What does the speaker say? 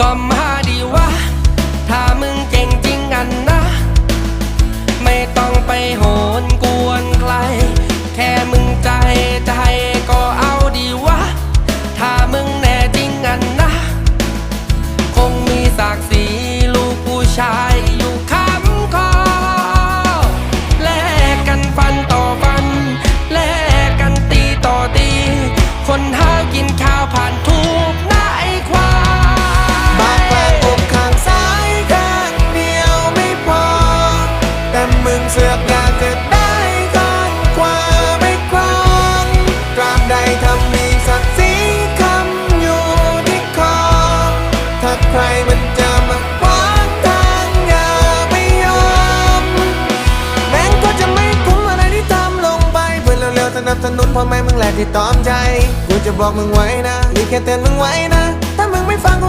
ก็มาดีวะ ถ้ามึงเก่งจริงอันนะ ไม่ต้องไปโหนกวนใคร แค่มึงใจใจก็เอาดีวะ ถ้ามึงแน่จริงอันนะ คงมีศักดิ์ศรีลูกผู้ชาย เสือกอยากจะได้ข้างขวาไม่ครองตราบใดทำมีศักดิ์ศรีคำอยู่ที่คอ ถ้าใครมันจะมาขวางทางอย่าไม่ยอม แม่งก็จะไม่คุ้มอะไรที่ทำลงไป เพื่อนเร็วๆสนับสนุนพ่อแม่มึงแหละที่ตอมใจ กูจะบอกมึงไว้นะ นี่แค่เตือนมึงไว้นะ ถ้ามึงไม่ฟังกู